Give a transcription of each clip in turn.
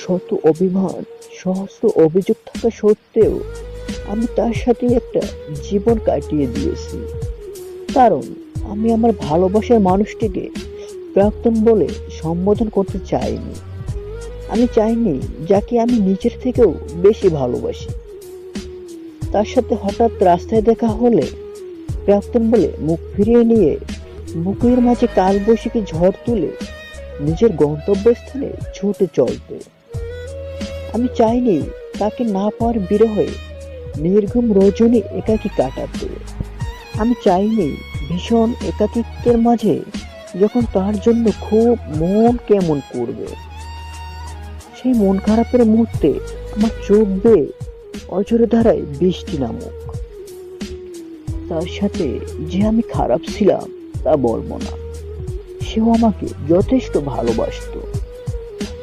শত অভিমান, সহস্র অভিযোগ থাকা সত্ত্বেও আমি তার সাথে একটা জীবন কাটিয়ে দিয়েছি। কারণ আমি আমার ভালোবাসার মানুষটিকে প্রাক্তন বলে সম্বোধন করতে চাইনি। আমি চাইনি যাকে আমি নিজের থেকেও বেশি ভালোবাসি। তার সাথে হঠাৎ রাস্তায় দেখা হলে প্রাক্তন বলে মুখ ফিরিয়ে নিয়ে বুকের মাঝে কালবৈশাখী ঝড় তুলে নিজের গন্তব্যস্থানে ছুটে চলতে আমি চাইনি তাকে না পাওয়ার বিরহে নির্ঘুম রজনী একাকী কাটাতে। আমি চাইনি ভীষণ একাকিত্বের মাঝে যখন তার জন্য খুব মন কেমন করবে। সেই মন খারাপের মুহূর্তে আমার চোখ বেয়ে অজরে ধারায় বৃষ্টি নামুক। তার সাথে যে আমি খারাপ ছিলাম তা বলব না। সেও আমাকে যথেষ্ট ভালোবাসতো।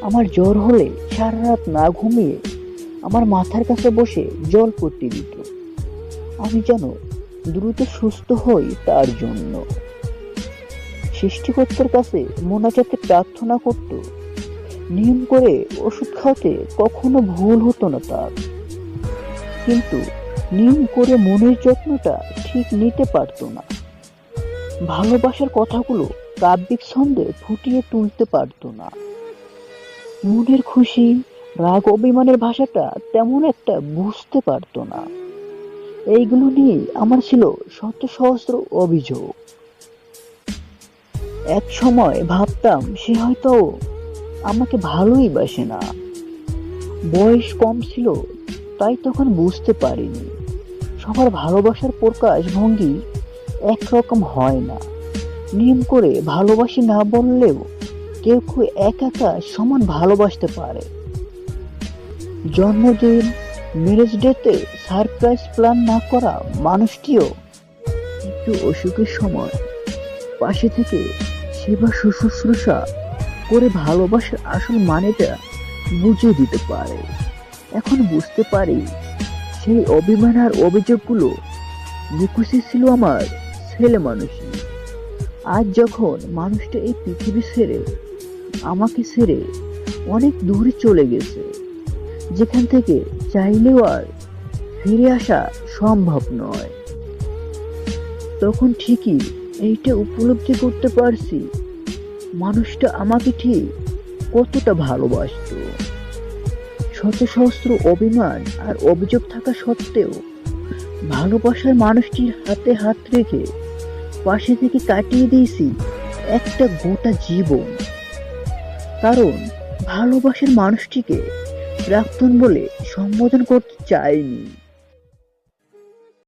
আমার জ্বর হলে সারা রাত না ঘুমিয়ে আমার মাথার কাছে বসে জল পড়তে দিত। আমি যেন দ্রুত সুস্থ হই তার জন্য। সৃষ্টিকর্তার কাছে মোনাজাতে প্রার্থনা করত। নিয়ম করে ওষুধ খাওয়াতে কখনো ভুল হতো না তার। কিন্তু নিয়ম করে মনের যত্নটা ঠিক নিতে পারতো না। ভালোবাসার কথাগুলো কাব্যিক ছন্দে ফুটিয়ে তুলতে পারতো না। মনের খুশি, রাগ অভিমানের ভাষাটা তেমন একটা বুঝতে পারতো না। এইগুলো নিয়ে আমার ছিল শত সহস্র অভিযোগ। এক সময় ভাবতাম, সে হয়তো আমাকে ভালোই বাসে না। বয়স কম ছিল, তাই তখন বুঝতে পারিনি। সবার ভালোবাসার প্রকাশ ভঙ্গি একরকম হয় না। নিয়ম করে ভালোবাসি না বললেও কেউ কেউ এক একা সমান ভালোবাসতে পারে। জন্মদিন ম্যারেজ ডেতে সারপ্রাইজ প্ল্যান না করা মানুষটিও একটু অসুখের সময় পাশে থেকে সেবা শুশ্রূষা করে ভালোবাসার আসল মানেটা বুঝিয়ে দিতে পারে। এখন বুঝতে পারি সেই অভিমান আর অভিযোগগুলো নিকুচি ছিল আমার ছেলে মানুষই। আজ যখন মানুষটা এই পৃথিবী ছেড়ে আমাকে ছেড়ে অনেক দূরে চলে গেছে। যেখান থেকে চাইলেও আর ফিরে আসা সম্ভব নয়। তখন ঠিকই এইটা উপলব্ধি করতে পারছি। মানুষটা আমাকে ঠিক কতটা ভালোবাসতো। শত সহস্র অভিমান আর অভিযোগ থাকা সত্ত্বেও ভালোবাসার মানুষটির হাতে হাত রেখে পাশে থেকে কাটিয়ে দিয়েছি একটা গোটা জীবন। কারণ ভালোবাসার মানুষটিকে প্রাক্তন বলে সম্বোধন করতে চাইনি